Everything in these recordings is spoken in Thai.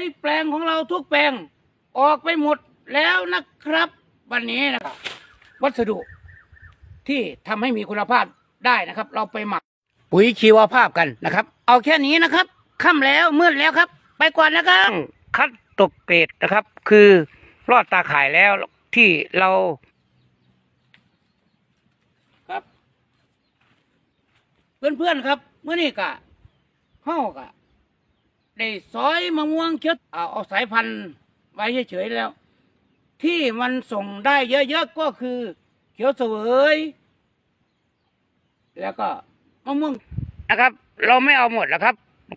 ยแปลงของเราทุกแปลงออกไปหมดแล้วนะครับ วันนี้นะครับ วัสดุที่ทำให้มีคุณภาพได้นะครับ เราไปหมักปุ๋ยชีวภาพกันนะครับ เอาแค่นี้นะครับค่ำแล้วมืดแล้วครับ ไปก่อนนะครับคัดตกเกรดนะครับ คือรอดตาข่ายแล้วที่เราครับ เพื่อนๆครับเมื่อนี้กะเฮากะ ได้ซอยมะม่วงเขียวเอาเอาสายพันธุ์ไว้เฉยๆแล้ว ที่มันส่งได้เยอะๆก็คือ เขียวเสวยแล้วก็มะม่วงนะครับ เราไม่เอาหมดแล้วครับ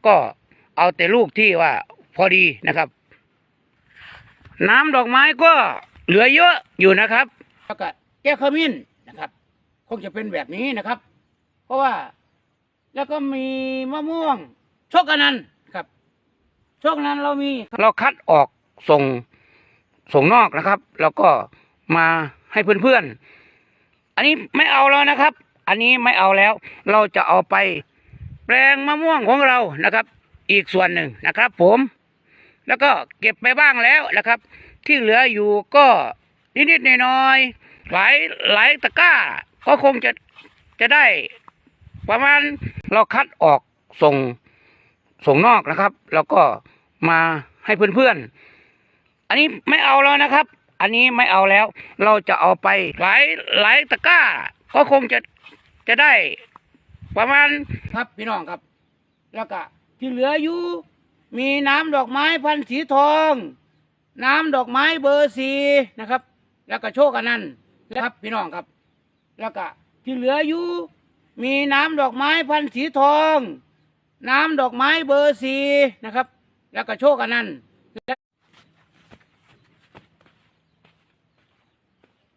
ก็เอาแต่ลูกที่ว่า พอดีนะครับ น้ำดอกไม้ก็เหลือเยอะอยู่นะครับ แล้วก็แก้วขมิ้นนะครับ คงจะเป็นแบบนี้นะครับ เพราะว่าแล้วก็มีมะม่วงโชคอนันต์ครับโชคอนันเรามีเราคัดออกส่งส่งนอกนะครับ แล้วก็มาให้เพื่อนๆ อันนี้ไม่เอาแล้วนะครับ อันนี้ไม่เอาแล้ว เราจะเอาไปแปลงมะม่วงของเรานะครับ อีกส่วนหนึ่งนะครับ ผม แล้วก็เก็บไปบ้างแล้วนะครับ ที่เหลืออยู่ก็นิดๆหน่อยๆหลายหลายตะกร้าก็คงจะจะได้ ประมาณเราคัดออกส่ง ส่งนอกนะครับ แล้วก็มาให้เพื่อนๆ อันนี้ไม่เอาแล้วนะครับ อันนี้ไม่เอาแล้ว เราจะเอาไปหลายหลายตะกร้าก็คงจะจะได้ ประมาณครับพี่น้องครับ แล้วก็ที่เหลืออยู่มีน้ำดอกไม้พันธุ์สีทอง น้ำดอกไม้เบอร์สีนะครับ แล้วก็โชคอันต์นนะครับพี่น้องครับ แล้วก็ที่เหลืออยู่มีน้ำดอกไม้พันธุ์สีทอง น้ำดอกไม้เบอร์สีนะครับ แล้วก็โชคอันต์และ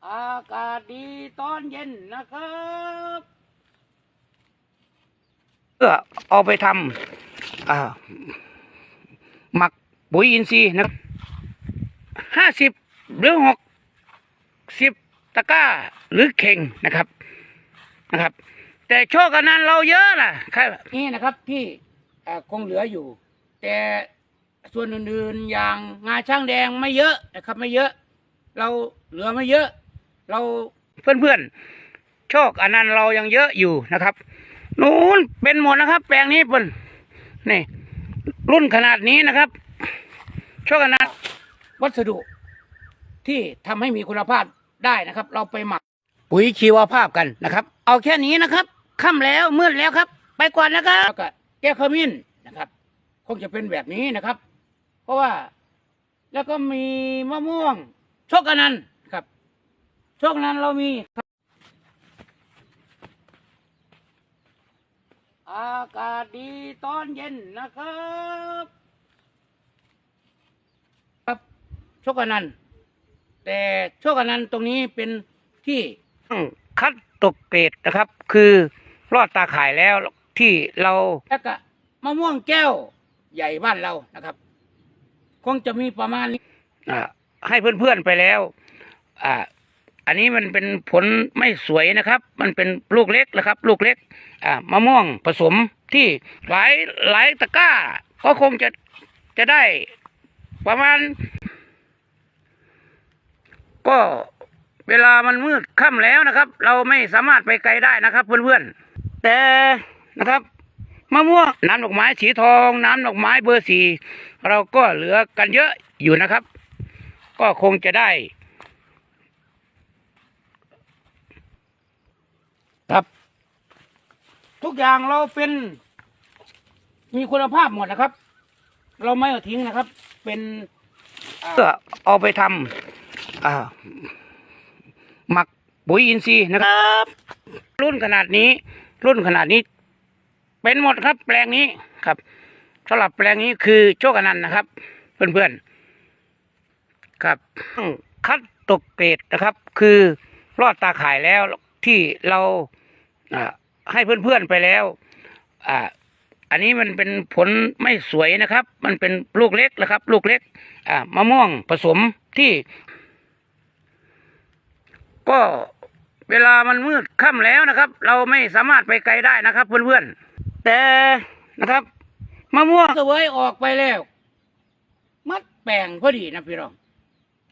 อากาศดีตอนเย็นนะครับเพื่อเอาไปทำหมักปุ๋ยอินทรีย์นะครับห้าสิบหรือหกสิบตะกร้าหรือเข่งนะครับนะครับ แต่โชคกันนั้นเราเยอะนะครับนี่นะครับที่เอ่อคงเหลืออยู่ แต่ส่วนอื่นๆอย่างงาช่างแดงไม่เยอะนะครับ ไม่เยอะ เราเหลือไม่เยอะ เราเพื่อนๆโชคอันนั้นเรายังเยอะอยู่นะครับนู้นเป็นหมดนะครับ แปลงนี้เพิ่นนี่ รุ่นขนาดนี้นะครับ โชคขนาดวัสดุที่ทำให้มีคุณภาพได้นะครับ เราไปหมักปุ๋ยชีวภาพกันนะครับ เอาแค่นี้นะครับ ค่ำแล้วมืดแล้วครับ ไปก่อนนะครับแล้วก็แก้วขมิ้นนะครับ คงจะเป็นแบบนี้นะครับ เพราะว่าแล้วก็มีมะม่วงโชคอนันต์ครับโชคอนันต์เรามีครับอากาศดีตอนเย็นนะครับ ครับโชคอนันต์แต่โชคอนันต์ตรงนี้เป็นที่คัดตกเกรดนะครับ คือ รอดตาข่ายแล้วที่เราแล้วก็มะม่วงแก้วใหญ่บ้านเรานะครับ คงจะมีประมาณนี้อ่าให้เพื่อนๆไปแล้ว อ่า อันนี้มันเป็นผลไม่สวยนะครับ มันเป็นลูกเล็กนะครับ ลูกเล็ก อ่ามะม่วงผสมที่หลายหลายตะกร้าก็คงจะจะได้ประมาณ ก็เวลามันมืดค่ำแล้วนะครับ เราไม่สามารถไปไกลได้นะครับ เพื่อนๆ แต่นะครับมะม่วงน้ำดอกไม้สีทอง น้ำดอกไม้เบอร์สี่เราก็เหลือกันเยอะอยู่นะครับ ก็คงจะได้ ครับ ทุกอย่างเราเป็น มีคุณภาพหมดนะครับ เราไม่เอาทิ้งนะครับ เป็นเพื่อเอาไปทำอ่าหมักปุ๋ยอินทรีย์นะครับ รุ่นขนาดนี้ รุ่นขนาดนี้ เป็นหมดครับ แปลงนี้ครับสำหรับแปลงนี้คือโชคอนันต์นะครับ เพื่อนๆครับ คัดตกเกรดนะครับ คือรอดตาข่ายแล้วที่เราให้เพื่อนๆไปแล้วอ่าอันนี้มันเป็นผลไม่สวยนะครับ มันเป็นลูกเล็กนะครับ ลูกเล็ก อ่ามะม่วงผสมที่ ก็ เวลามันมืดค่ำแล้วนะครับ เราไม่สามารถไปไกลได้นะครับ เพื่อนๆ แต่นะครับมะม่วงเสวยออกไปแล้ว มัดแปลงพอดีนะพี่น้อง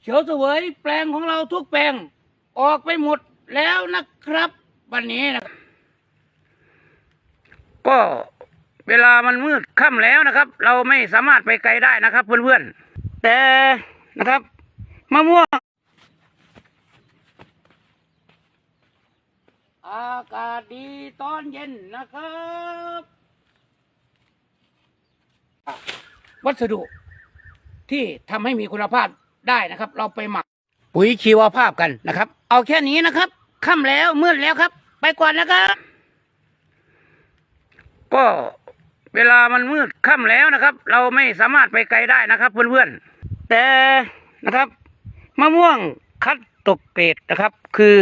เขียวเสวยแปลงของเราทุกแปลงออกไปหมดแล้วนะครับ วันนี้นะก็เวลามันมืดค่ำแล้วนะครับ เราไม่สามารถไปไกลได้นะครับ เพื่อนๆ แต่นะครับมะม่วง อากาศดีตอนเย็นนะครับ วัสดุที่ทำให้มีคุณภาพได้นะครับ เราไปหมักปุ๋ยชีวภาพกันนะครับ เอาแค่นี้นะครับค่ำแล้วมืดแล้วครับ ไปก่อนนะครับ ก็เวลามันมืดค่ำแล้วนะครับ เราไม่สามารถไปไกลได้นะครับเพื่อนๆแต่นะครับมะม่วงคัดตกเกรดนะครับ คือ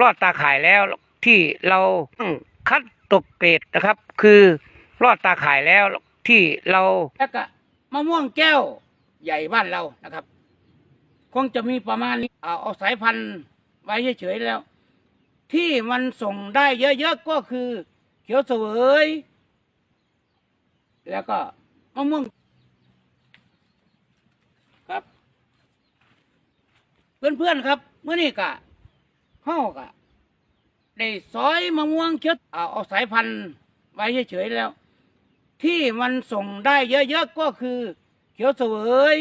รอดตาข่ายแล้ว ที่เราคัดตกเกรดนะครับ คือรอดตาข่ายแล้วที่เราแล้วก็มะม่วงแก้วใหญ่บ้านเรานะครับ คงจะมีประมาณนี้เอาเอาสายพันธุ์ไว้เฉยๆแล้ว ที่มันส่งได้เยอะๆก็คือ เขียวเสวย แล้วก็มะม่วงครับ เพื่อนๆครับเมื่อนี้กะห่อกะ ได้ซอยมะม่วงเขียวเอาเอาสายพันธุ์ไว้เฉยๆแล้ว ที่มันส่งได้เยอะๆก็คือ เขียวเสวย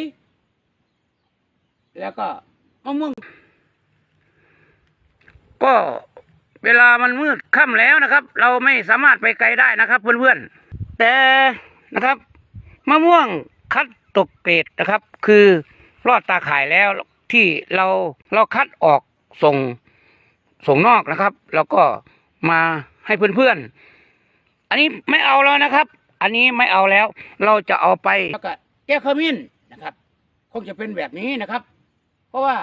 แล้วก็มะม่วง ก็เวลามันมืดค่ำแล้วนะครับ เราไม่สามารถไปไกลได้นะครับ เพื่อนๆ แต่นะครับมะม่วงคัดตกเกรดนะครับ คือรอดตาข่ายแล้วที่เราเราคัดออกส่ง ส่งนอกนะครับ แล้วก็มาให้เพื่อนๆ อันนี้ไม่เอาแล้วนะครับ อันนี้ไม่เอาแล้ว เราจะเอาไปแล้วก็แก้ขมิ้นนะครับ คงจะเป็นแบบนี้นะครับ เพราะว่า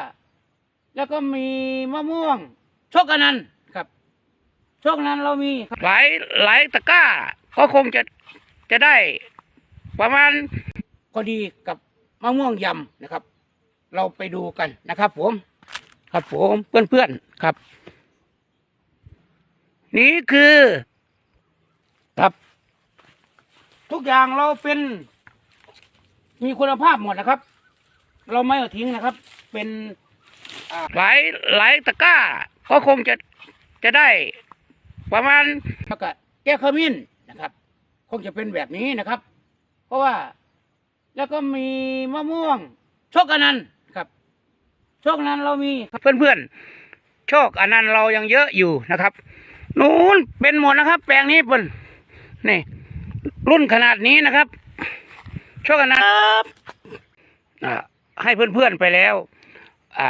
แล้วก็มีมะม่วงโชคอนันต์ครับโชคอนันต์เรามีหลายหลายตะกร้าก็คงจะจะได้ ประมาณพอดีกับมะม่วงยำนะครับ เราไปดูกันนะครับผม ครับผมเพื่อนๆครับ นี่คือครับ ทุกอย่างเราเป็น มีคุณภาพหมดนะครับ เราไม่เอาทิ้งนะครับ เป็นหลายหลายตะก้าก็คงจะจะได้ ประมาณแล้วก็แก้ขมิ้นนะครับ คงจะเป็นแบบนี้นะครับ เพราะว่าแล้วก็มีมะม่วงโชคอนันต์ครับ โชคอนันต์เรามีเพื่อนเพื่อนๆโชคอนันต์เรายังเยอะอยู่นะครับ นู้นเป็นหมดนะครับ แปลงนี้เปิ้นนี่รุ่นขนาดนี้นะครับ โชคอนันต์ครับอ่าให้เพื่อนๆไปแล้ว อ่า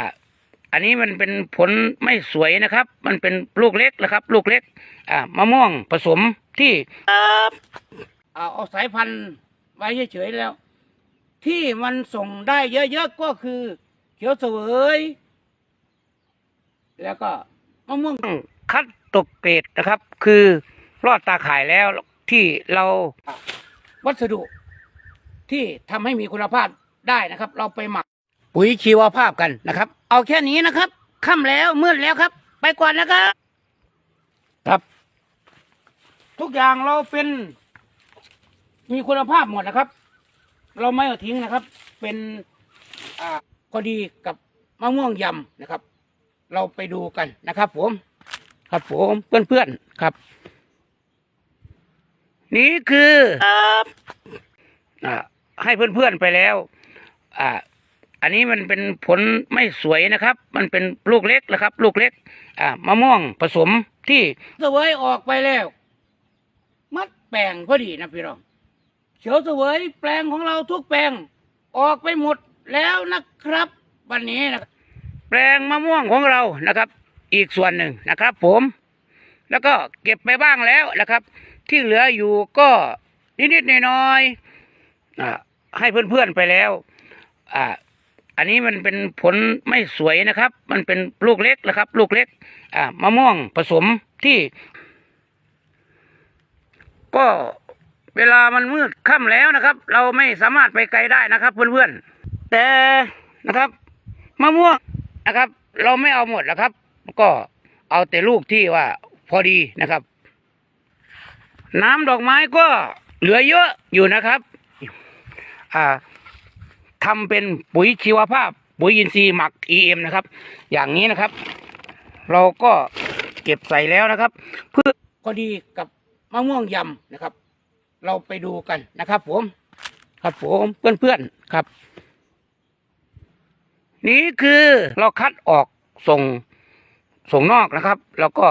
อันนี้มันเป็นผลไม่สวยนะครับ มันเป็นลูกเล็กนะครับ ลูกเล็ก อ่ามะม่วงผสมที่เอาเอาสายพันธุ์ไว้เฉยๆแล้ว ที่มันส่งได้เยอะๆก็คือ เขียวเสวยแล้วก็มะม่วงคัดตกเกรดนะครับ คือรอดตาข่ายแล้วที่เราวัสดุที่ทำให้มีคุณภาพได้นะครับ เราไปหมักปุ๋ยชีวภาพกันนะครับ เอาแค่นี้นะครับค่ำแล้วมืดแล้วครับ ไปก่อนนะครับ ครับ ทุกอย่างเราเป็น มีคุณภาพหมดนะครับ เราไม่เอาทิ้งนะครับ เป็นอ่า พอดีกับมะม่วงยำนะครับ เราไปดูกันนะครับ ผม ครับผมเพื่อนๆครับ นี่คืออ่าให้เพื่อนๆไปแล้ว อ่า อันนี้มันเป็นผลไม่สวยนะครับ มันเป็นลูกเล็กนะครับ ลูกเล็ก อ่ามะม่วงผสมที่เสวยออกไปแล้ว มัดแปลงพอดีนะพี่น้องเขียวเสวยแปลงของเราทุกแปลงออกไปหมด แล้วนะครับ วันนี้นะแปลงมะม่วงของเรานะครับ อีกส่วนหนึ่งนะครับ ผม แล้วก็เก็บไปบ้างแล้วนะครับ ที่เหลืออยู่ก็นิดๆหน่อยๆให้เพื่อนๆไปแล้ว อ่า อันนี้มันเป็นผลไม่สวยนะครับ มันเป็นลูกเล็กนะครับ ลูกเล็ก อ่ามะม่วงผสมที่ ก็เวลามันมืดค่ำแล้วนะครับ เราไม่สามารถไปไกลได้นะครับ เพื่อนๆ แต่นะครับมะม่วงนะครับ เราไม่เอาหมดนะครับ ก็เอาแต่ลูกที่ว่าพอดีนะครับ น้ำดอกไม้ก็เหลือเยอะอยู่นะครับอ่าทำเป็นปุ๋ยชีวภาพ ปุ๋ยอินทรีย์หมัก EM นะครับ อย่างนี้นะครับ เราก็เก็บใส่แล้วนะครับ เพื่อพอดีกับมะม่วงยำนะครับ เราไปดูกันนะครับ ผม ครับผมเพื่อนๆครับ นี่คือเราคัดออกส่งส่งนอกนะครับ แล้วก็